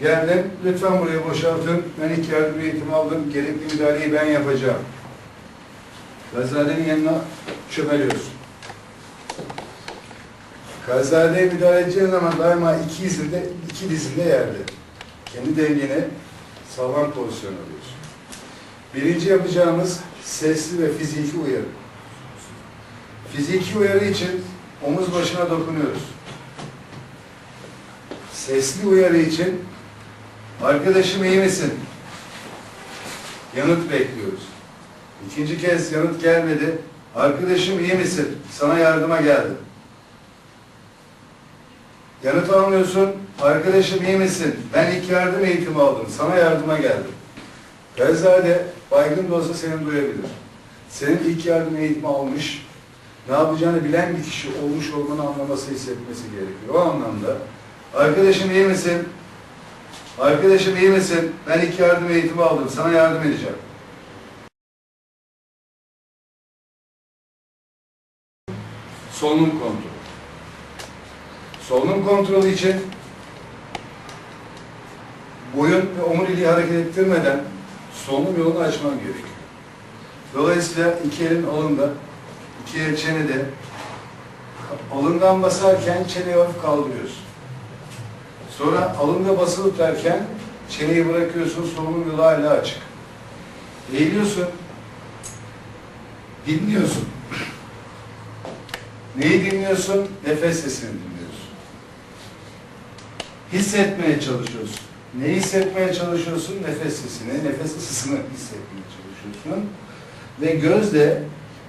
Geldim, lütfen burayı boşaltın. Ben ilk yardım eğitimi aldım. Gerekli müdahaleyi ben yapacağım. Kazadenin yanına çömeliyorsun. Kazadeye müdahale edeceğin zaman daima iki izinde, iki dizinde yerde. Kendi dengeni sağlam pozisyon alıyorsun. Birinci yapacağımız sesli ve fiziki uyarı. Fiziki uyarı için omuz başına dokunuyoruz. Sesli uyarı için arkadaşım iyi misin? Yanıt bekliyoruz. İkinci kez yanıt gelmedi. Arkadaşım iyi misin? Sana yardıma geldim. Yanıt almıyorsun. Arkadaşım iyi misin? Ben ilk yardım eğitimi aldım. Sana yardıma geldim. Gazade baygın da olsa seni duyabilir. Senin ilk yardım eğitimi almış, ne yapacağını bilen bir kişi olmuş olmanı anlaması, hissetmesi gerekiyor. O anlamda arkadaşım iyi misin? Arkadaşım iyi misin? Ben ilk yardım eğitimi aldım. Sana yardım edeceğim. Solunum kontrolü. Solunum kontrolü için boyun ve omuriliği hareket ettirmeden solunum yolunu açman gerekiyor. Dolayısıyla iki elin alında, iki el çenede, alından basarken çeneyi hafif kaldırıyorsun. Sonra alında basılı tutarken çeneyi bırakıyorsun, solunum yolu hala açık. Eğiliyorsun, dinliyorsun. Neyi dinliyorsun? Nefes sesini dinliyorsun. Hissetmeye çalışıyorsun. Neyi hissetmeye çalışıyorsun? Nefes sesini, nefes ısısını hissetmeye çalışıyorsun. Ve gözle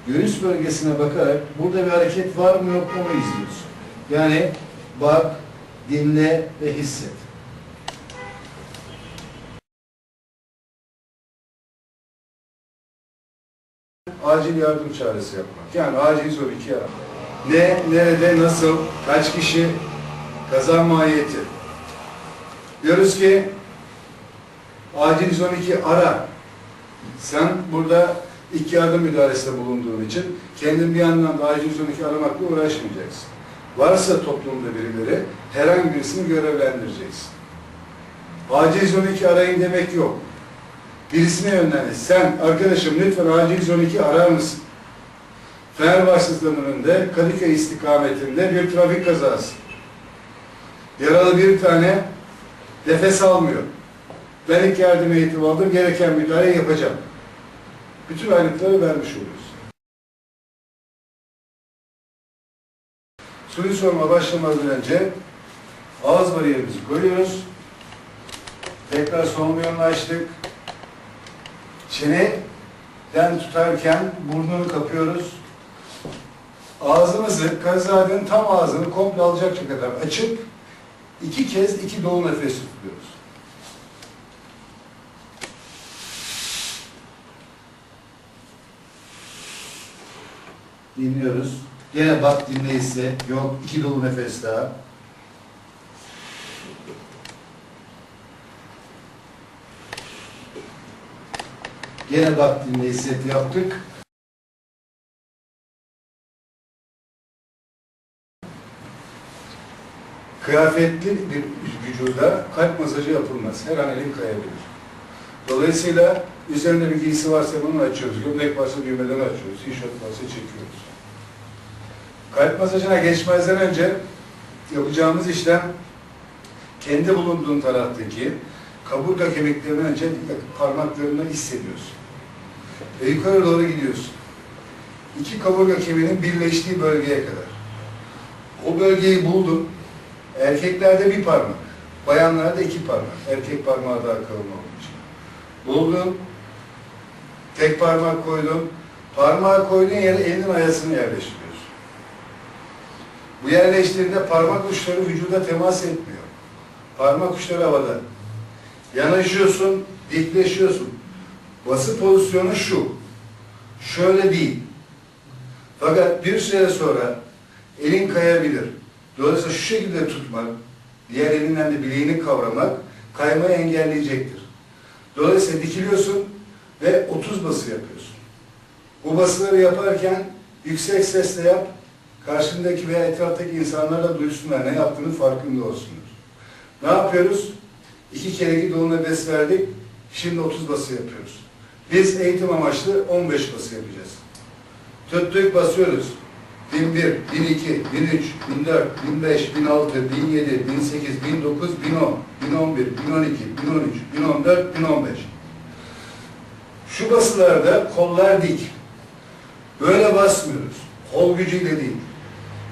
göğüs bölgesine bakarak burada bir hareket var mı yok mu izliyorsun. Yani bak, dinle ve hisset. Acil yardım çağrısı yapmak. Yani acil soru iki ara. Ne, nerede, nasıl, kaç kişi, kaza mahiyeti. Diyoruz ki acil 112 ara. Sen burada ilk yardım müdahalesinde bulunduğun için kendin bir yandan da acil 112 aramakla uğraşmayacaksın. Varsa toplumda birileri herhangi birisini görevlendireceksin. Acil 112 arayın demek yok. Birisine yönlendir. Sen arkadaşım lütfen acil 112 arar mısın? Fenerbahçe önünde Kadıköy istikametinde bir trafik kazası. Yaralı bir tane nefes almıyor. Ben ilk yardım eğitimi aldım, gereken müdahale yapacağım. Bütün ayrıntıları vermiş oluyoruz. Soru sorma başlamadan önce ağız bariyerimizi koyuyoruz. Tekrar solunum yolunu açtık. Çeneden tutarken burnunu kapıyoruz. Ağzımızı, kazadenin tam ağzını komple alacak kadar açıp iki kez iki dolu nefes tutuyoruz. Dinliyoruz. Gene bak dinle ise yok iki dolu nefes daha. Gene bak dinle hisset yaptık. Kıyafetli bir vücuda kalp masajı yapılmaz. Her an elin kayabilir. Dolayısıyla üzerinde bir giysi varsa bunu açıyoruz. Gömlek varsa düğmeden açıyoruz. Tişört varsa çekiyoruz. Kalp masajına geçmezden önce yapacağımız işlem kendi bulunduğun taraftaki kaburga kemiklerini önce parmaklarını hissediyorsun. Ve yukarı doğru gidiyorsun. İki kaburga kemiğinin birleştiği bölgeye kadar. O bölgeyi buldun. Erkeklerde bir parmak, bayanlarda iki parmak. Erkek parmağı daha kalın olduğu için. Buldun, tek parmak koydun, parmağı koyduğun yere elinin ayasını yerleştiriyorsun. Bu yerleştirdiğinde parmak uçları vücuda temas etmiyor. Parmak uçları havada. Yanaşıyorsun, dikleşiyorsun. Bası pozisyonu şu. Şöyle değil. Fakat bir süre sonra elin kayabilir. Dolayısıyla şu şekilde tutmak, diğer elinden de bileğini kavramak kaymayı engelleyecektir. Dolayısıyla dikiliyorsun ve 30 bası yapıyorsun. Bu basıları yaparken yüksek sesle yap, karşındaki veya etraftaki insanlar da duysunlar, ne yaptığının farkında olsunlar. Ne yapıyoruz? İki kere gidon nefes verdik. Şimdi 30 bası yapıyoruz. Biz eğitim amaçlı 15 bası yapacağız. Tuttuk basıyoruz. 1001, 1002, 1003, 1004, 1005, 1006, 1007, 1008, 1009, 1010, 1011, 1012, 1013, 1014, 1015. Şu basılarda kollar dik. Böyle basmıyoruz. Kol gücüyle değil.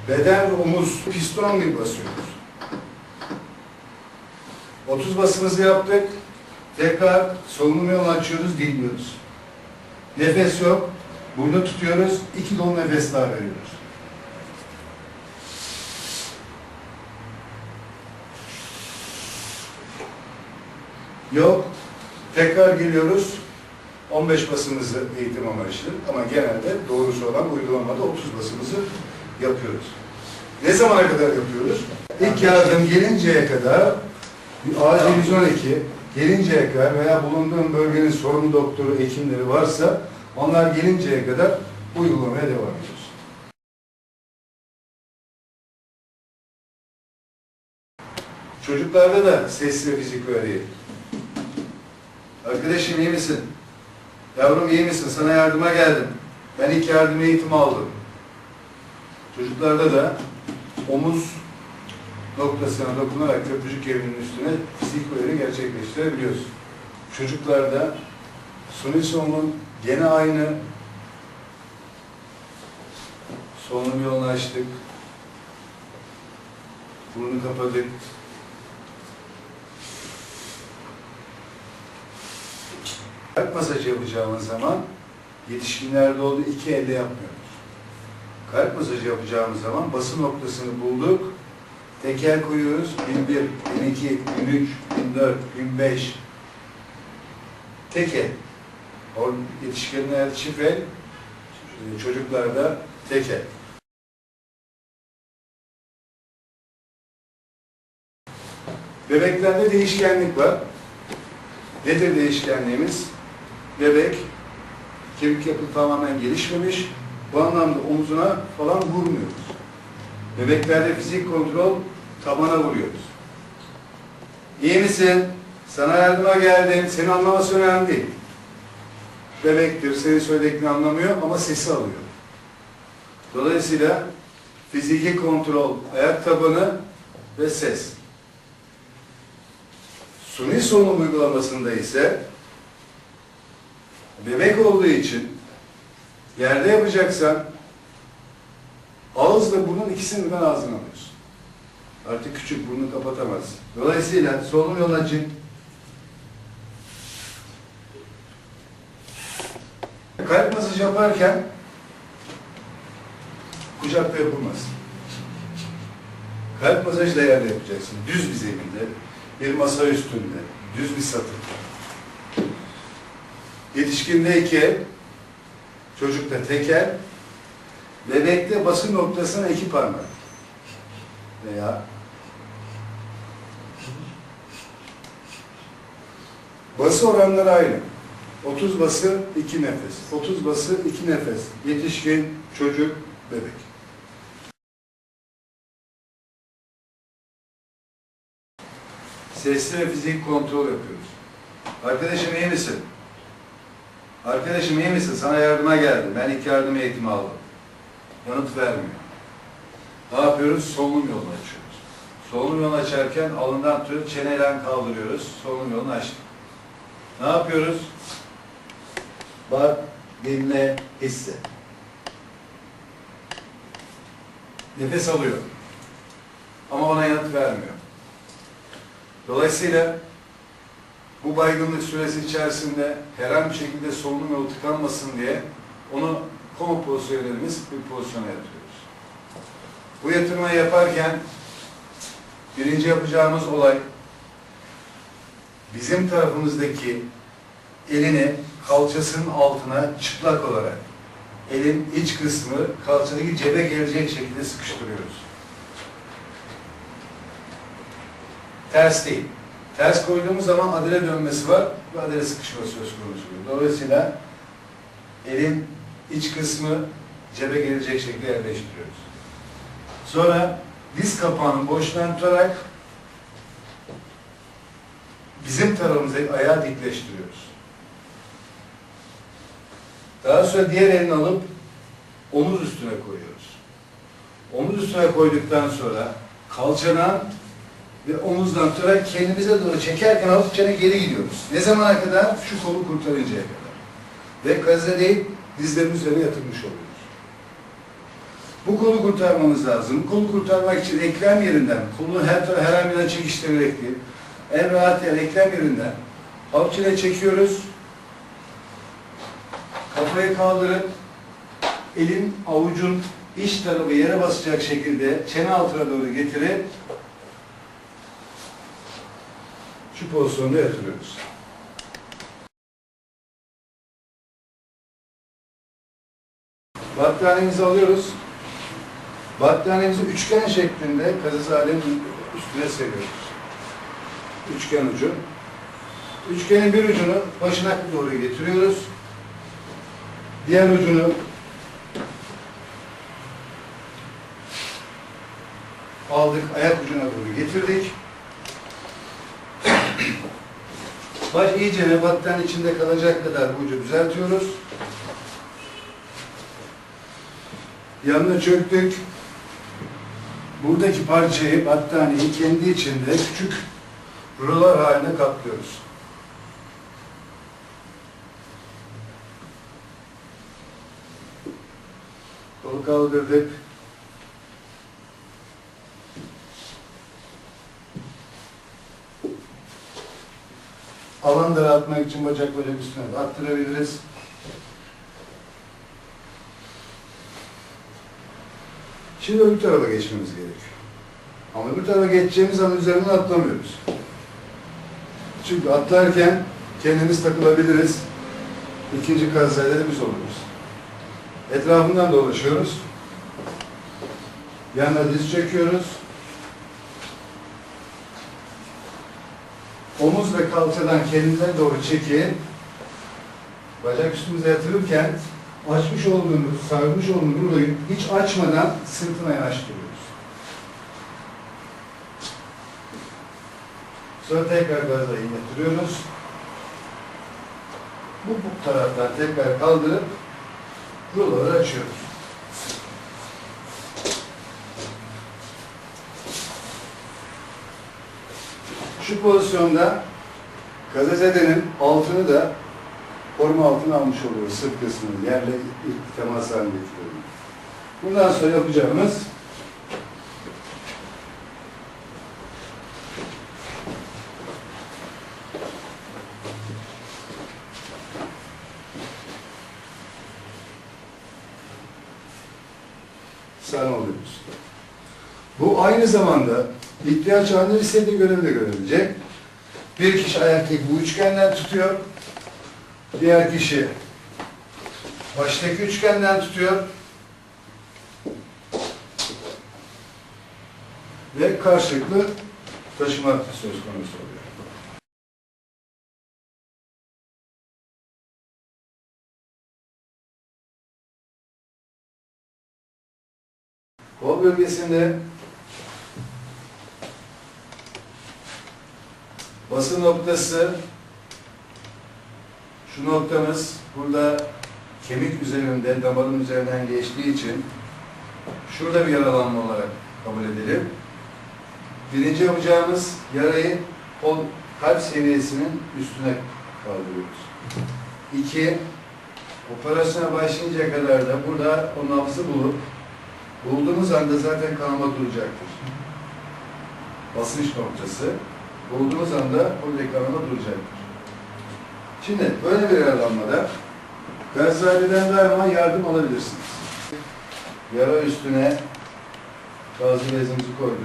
Beden omuz piston gibi basıyoruz. 30 basımızı yaptık. Tekrar solunum yolu açıyoruz, dinliyoruz. Nefes yok. Burada tutuyoruz. iki dolu nefes daha veriyoruz. Yok. Tekrar geliyoruz. 15 basımızı eğitim amaçlı ama genelde doğrusu olan uygulamada 30 basımızı yapıyoruz. Ne zamana kadar yapıyoruz? İlk yardım gelinceye kadar acil 112 gelinceye kadar veya bulunduğun bölgenin sorumlu doktoru, hekimleri varsa onlar gelinceye kadar uygulamaya devam ediyoruz. Çocuklarda da sesli ve fizik öğreyelim. Arkadaşım iyi misin? Yavrum iyi misin? Sana yardıma geldim. Ben ilk yardım eğitimi aldım. Çocuklarda da omuz noktasına dokunarak köprücük evinin üstüne öğreni gerçekleştirebiliyoruz. Çocuklarda suni solunum gene aynı. Solunum yolunu açtık. Burnunu kapadık. Kalp masajı yapacağımız zaman yetişkinlerde olduğu iki elde yapmıyoruz. Kalp masajı yapacağımız zaman bası noktasını bulduk. Teker koyuyoruz. 1001, 1002, 1003, 1004, 1005. Teke. O yetişkinlerde çift el, çocuklarda teke. Bebeklerde değişkenlik var. Nedir değişkenliğimiz? Bebek kemik yapı tamamen gelişmemiş. Bu anlamda omzuna falan vurmuyoruz. Bebeklerde fizik kontrol tabana vuruyoruz. İyi misin? Sana yardıma geldim. Seni anlaması önemli değil. Bebektir, senin söylediklerini anlamıyor ama sesi alıyor. Dolayısıyla fiziki kontrol, ayak tabanı ve ses. Suni solunum uygulamasında ise bebek olduğu için yerde yapacaksan ağızla burnun ikisini birden ağzına alıyorsun. Artık küçük burnunu kapatamaz. Dolayısıyla solunum yolu açın. Kalp masajı yaparken kucakta yapılmaz. Kalp masajı da yerde yapacaksın. Düz bir zeminde, bir masa üstünde, düz bir satır. Yetişkindeyken, çocukta teker, bebekte basın noktasına iki parmak veya bası oranları aynı. 30 bası, 2 nefes. 30 bası, 2 nefes. Yetişkin, çocuk, bebek. Sesli ve fizik kontrol yapıyoruz. Arkadaşım iyi misin? Arkadaşım iyi misin? Sana yardıma geldim. Ben ilk yardım eğitimi aldım. Yanıt vermiyor. Ne yapıyoruz? Solunum yolunu açıyoruz. Solunum yolunu açarken alından tutup çeneyle kaldırıyoruz. Solunum yolunu açtık. Ne yapıyoruz? Bak, dinle, hisset. Nefes alıyor. Ama ona yanıt vermiyor. Dolayısıyla bu baygınlık süresi içerisinde herhangi bir şekilde solunum yolu tıkanmasın diye onu koma pozisyonu dediğimiz bir pozisyona yatırıyoruz. Bu yatırmayı yaparken birinci yapacağımız olay bizim tarafımızdaki elini kalçasının altına çıplak olarak elin iç kısmı kalçadaki cebe gelecek şekilde sıkıştırıyoruz. Ters değil. Ters koyduğumuz zaman adele dönmesi var ve adele sıkışma söz konusu. Dolayısıyla elin iç kısmı cebe gelecek şekilde yerleştiriyoruz. Sonra diz kapağının boşluğunu tutarak bizim tarafımıza ayağı dikleştiriyoruz. Daha sonra diğer elini alıp omuz üstüne koyuyoruz. Omuz üstüne koyduktan sonra kalçadan ve omuzdan tutarak kendimize doğru çekerken hafifçe geri gidiyoruz. Ne zamana kadar? Şu kolu kurtarıncaya kadar. Ve kaze değil, dizlerin üzerine yatırmış oluyoruz. Bu kolu kurtarmamız lazım. Kolu kurtarmak için eklem yerinden, kolu her tarafa her an çekiştirerek değil, en rahat yer eklem yerinden hafifçe çekiyoruz. Kafayı kaldırıp elin, avucun iç tarafı yere basacak şekilde çene altına doğru getirip şu pozisyonda yatırıyoruz. Battaniyemizi alıyoruz. Battaniyemizi üçgen şeklinde kazazalenin üstüne seriyoruz. Üçgen ucu. Üçgenin bir ucunu başına doğru getiriyoruz. Diğer ucunu aldık, ayak ucuna doğru getirdik. Baş iyice battanın içinde kalacak kadar ucu düzeltiyoruz. Yanına çöktük. Buradaki parçayı, battaniyeyi kendi içinde küçük rulolar haline kaplıyoruz. Kolu kaldırdık. Alan daraltmak için bacakları üstüne de attırabiliriz. Şimdi öbür tarafa geçmemiz gerekiyor. Ama öbür tarafa geçeceğimiz zaman üzerinden atlamıyoruz. Çünkü atlarken kendimiz takılabiliriz. İkinci kazayla biz oluruz. Etrafından dolaşıyoruz. Yanına diz çekiyoruz. Omuz ve kalçadan kendimize doğru çekip bacak üstümüze yatırırken açmış olduğumuz, sarmış olduğumuz ruloyu hiç açmadan sırtına yanaştırıyoruz. Sonra tekrar gazayı yatırıyoruz. Bu, bu taraftan tekrar kaldırıp ruloları açıyoruz. Şu pozisyonda gazetenin altını da koruma altına almış oluyor sırt kısmını yerle ilk temas halinde getiriyor. Bundan sonra yapacağımız sarma oluyoruz. Bu aynı zamanda ihtiyaç halinde istediği görevi de görebilecek. Bir kişi ayaktaki bu üçgenden tutuyor. Diğer kişi baştaki üçgenden tutuyor. Ve karşılıklı taşıma söz konusu oluyor. Kol bölgesinde basın noktası şu noktamız burada kemik üzerinde, damarın üzerinden geçtiği için şurada bir yaralanma olarak kabul edelim. Birinci yapacağımız yarayı kol, kalp seviyesinin üstüne kaldırıyoruz. İki, operasyona başlayıncaya kadar da burada o nabzı bulup bulduğumuz anda zaten kanama duracaktır. Basınç noktası. Bulduğumuz anda buradaki kanama duracaktır. Şimdi böyle bir yaralanmada Gazali'den daima yardım alabilirsiniz. Yara üstüne gazlı bezimizi koyduk.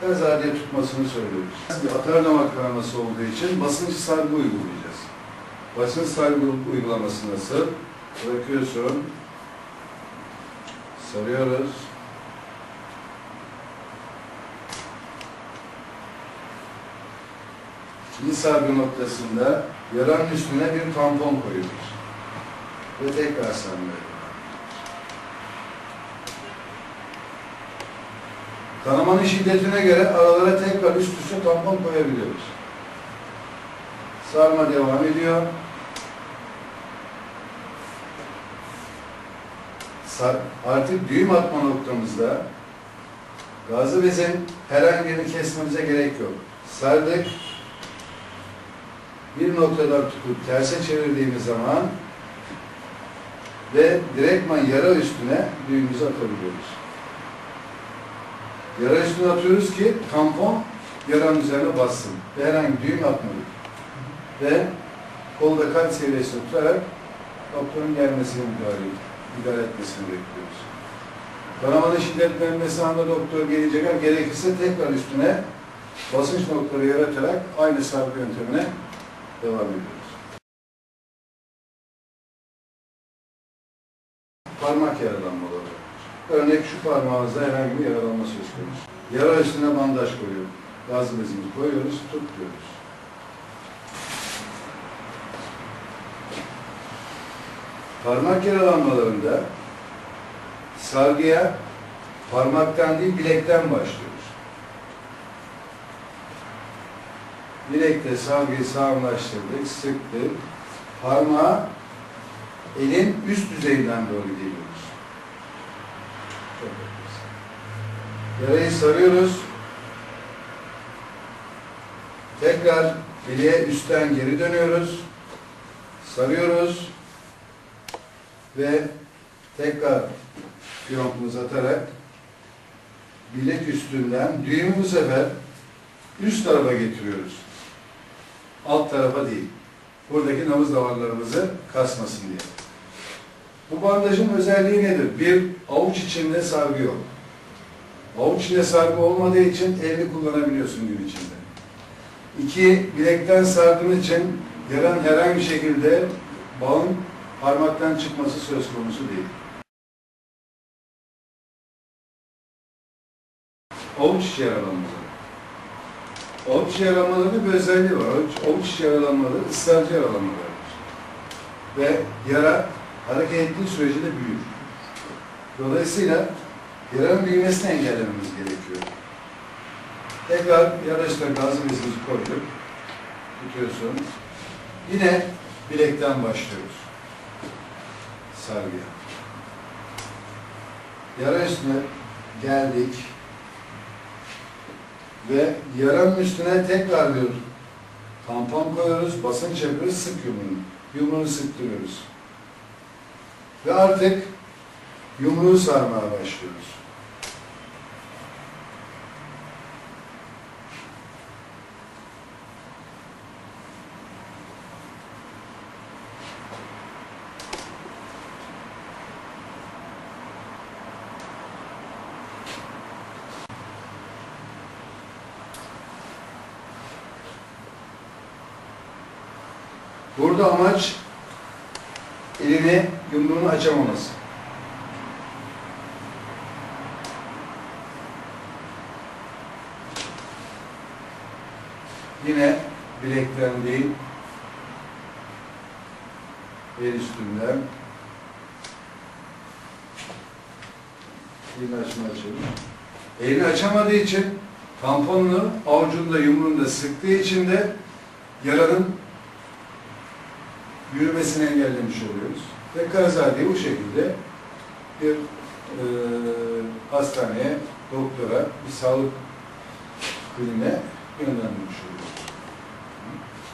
Gazali'ye tutmasını söylüyoruz. Bir atar damak kanaması olduğu için basınç sargı uygulayacağız. Basınç sargı uygulaması nasıl? Bırakıyorsun. Sarıyoruz. Sargı noktasında yaranın üstüne bir tampon koyuyoruz. Ve tekrar sarmıyoruz. Kanamanın şiddetine göre aralara tekrar üst üste tampon koyabiliyoruz. Sarma devam ediyor. Artık düğüm atma noktamızda gazı bezin herhangi birini kesmemize gerek yok. Sardık. Bir noktadan tutup terse çevirdiğimiz zaman ve direktman yara üstüne düğümümüzü atabiliyoruz. Yara üstüne atıyoruz ki tampon yaranın üzerine bassın. Ve herhangi düğüm atmadık. Ve kolda kalp seviyesini tutarak doktorun gelmesini müdahale, müdahale etmesini bekliyoruz. Kanamanın şiddetlenmesi anda doktor gelecek. Gerekirse tekrar üstüne basınç noktaları yaratarak aynı sargı yöntemine devam ediyoruz. Parmak yaralanmaları. Örnek şu parmağınızda herhangi bir yaralanma söz konusu. Yara üstüne bandaj koyuyoruz. Gazlı bezimizi koyuyoruz, tutuyoruz. Parmak yaralanmalarında sargıya parmaktan değil bilekten başlıyoruz. Bilekte sargıyı sağlamlaştırdık, sıktık. Parmağı elin üst düzeyinden doğru geliyoruz. Yarayı sarıyoruz. Tekrar bileğe üstten geri dönüyoruz. Sarıyoruz. Ve tekrar fiyonkumuzu atarak bilek üstünden düğümü bu sefer üst tarafa getiriyoruz. Alt tarafa değil. Buradaki nabız damarlarımızı kasmasın diye. Bu bandajın özelliği nedir? Bir, avuç içinde sargı yok. Avuç içinde sargı olmadığı için elini kullanabiliyorsun gün içinde. İki, bilekten sardığın için yaran herhangi bir şekilde bağın parmaktan çıkması söz konusu değil. Avuç içi yaralanmaları. Avuç yaralanmalarının bir özelliği var. Avuç, yaralanmaları ısrarcı yaralanmalardır. Ve yara hareket ettiği sürece de büyür. Dolayısıyla yaranın büyümesini engellememiz gerekiyor. Tekrar yara üstüne gazlı bezimizi koyduk. Tutuyorsun. Yine bilekten başlıyoruz. Sargıya. Yara üstüne geldik. Ve yaranın üstüne tekrar bir tampon koyuyoruz, basınç yapıyoruz, sık yumruğunu. Yumruğunu sıktırıyoruz. Ve artık yumruğu sarmaya başlıyoruz. Burada amaç elini, yumruğunu açamaması. Yine bilekten değil, el üstünden elini açmaya çalışıyor. Elini açamadığı için tamponunu avucunda yumruğunda sıktığı için de yaranın yürümesini engellemiş oluyoruz. Ve Karazade'yi bu şekilde bir e, hastaneye, doktora, bir sağlık kliniğine yönlendirmiş oluyoruz.